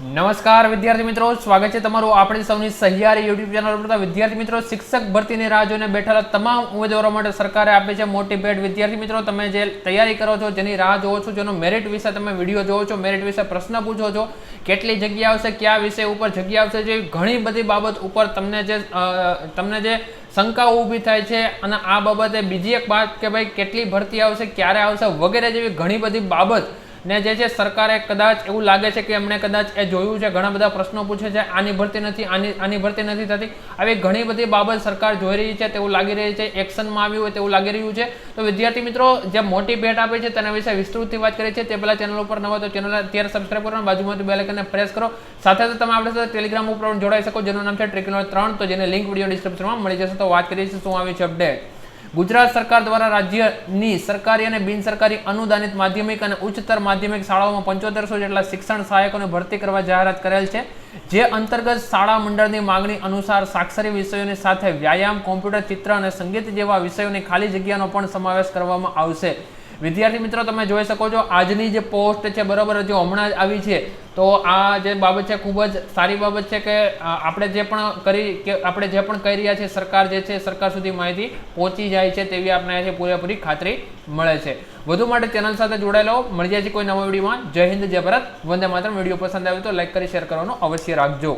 નમસ્કાર વિદ્યાર્થી મિત્રો, સ્વાગત છે તમારું આપણી સૌની સહિયારી યુટ્યુબ ચેનલ પર વિદ્યાર્થી મિત્રો, શિક્ષક ભરતીની રાહ જોઈને બેઠેલા તમામ ઉમેદવારો માટે સરકારે આપી છે મોટી ભેટ. વિદ્યાર્થી મિત્રો, તમે જે તૈયારી કરો છો, જેની રાહ જોવો છો, જેનો મેરિટ વિશે તમે વીડિયો જોવો છો મેરિટ વિશે પ્રશ્ન પૂછો છો, કેટલી જગ્યા આવશે, કયા વિષય ઉપર જગ્યા આવશે, જેવી ઘણી બધી બાબત ઉપર તમને જે તમને જે શંકાઓ ઊભી થાય છે, અને આ બાબતે બીજી એક વાત કે ભાઈ, કેટલી ભરતી આવશે, ક્યારે આવશે વગેરે જેવી ઘણી બધી બાબત ને જે છે સરકારે કદાચ એવું લાગે છે કે એમણે કદાચ એ જોયું છે, ઘણા બધા પ્રશ્નો પૂછે છે, આની ભરતી નથી, આની આની ભરતી નથી થતી. આવી ઘણી બધી બાબત સરકાર જોઈ રહી છે, તેવું લાગી રહી છે, એક્શનમાં આવ્યું હોય તેવું લાગી રહ્યું છે. તો વિદ્યાર્થી મિત્રો, જે મોટી ભેટ આપે છે તેના વિશે વિસ્તૃતથી વાત કરી છે. તે પહેલાં ચેનલ ઉપર નવા તો ચેનલ અત્યારે સબસ્ક્રાઈબ કરો અને બે આઇકનને પ્રેસ કરો. સાથે સાથે તમે આપણે સાથે ટેલિગ્રામ ઉપર જોડાઈ શકો. જેનું નામ છે ટ્રેકનો ત્રણ. તો જેને લિંક વીડિયો ડિસ્ક્રિપ્શનમાં મળી જશે. તો વાત કરીએ છીએ શું આવી છે અપડેટ ગુજરાત સરકાર દ્વારા રાજ્યની સરકારી અને બિનસરકારી અનુદાનિત માધ્યમિક અને ઉચ્ચતર માધ્યમિક શાળાઓમાં પંચોતેરસો જેટલા શિક્ષણ સહાયકોને ભરતી કરવા જાહેરાત કરેલ છે. જે અંતર્ગત શાળા મંડળની માંગણી અનુસાર સાક્ષરી વિષયોની સાથે વ્યાયામ, કોમ્પ્યુટર, ચિત્ર અને સંગીત જેવા વિષયોની ખાલી જગ્યાનો પણ સમાવેશ કરવામાં આવશે. વિદ્યાર્થી મિત્રો, તમે જોઈ શકો છો, આજની જે પોસ્ટ છે, બરાબર, જે હમણાં જ આવી છે, તો આ જે બાબત છે, ખૂબ જ સારી બાબત છે કે આપણે જે પણ કરી, કે આપણે જે પણ કહી રહ્યા છીએ સરકાર જે છે, સરકાર સુધી માહિતી પહોંચી જાય છે તેવી આપણે છે પૂરેપૂરી ખાતરી મળે છે. વધુ માટે ચેનલ સાથે જોડાયેલો મળી જાય છે કોઈ નવા વિડીયોમાં. જય હિન્દ, જય ભારત. વંદે માત્ર વીડિયો પસંદ આવે તો લાઈક કરી, શેર કરવાનું અવશ્ય રાખજો.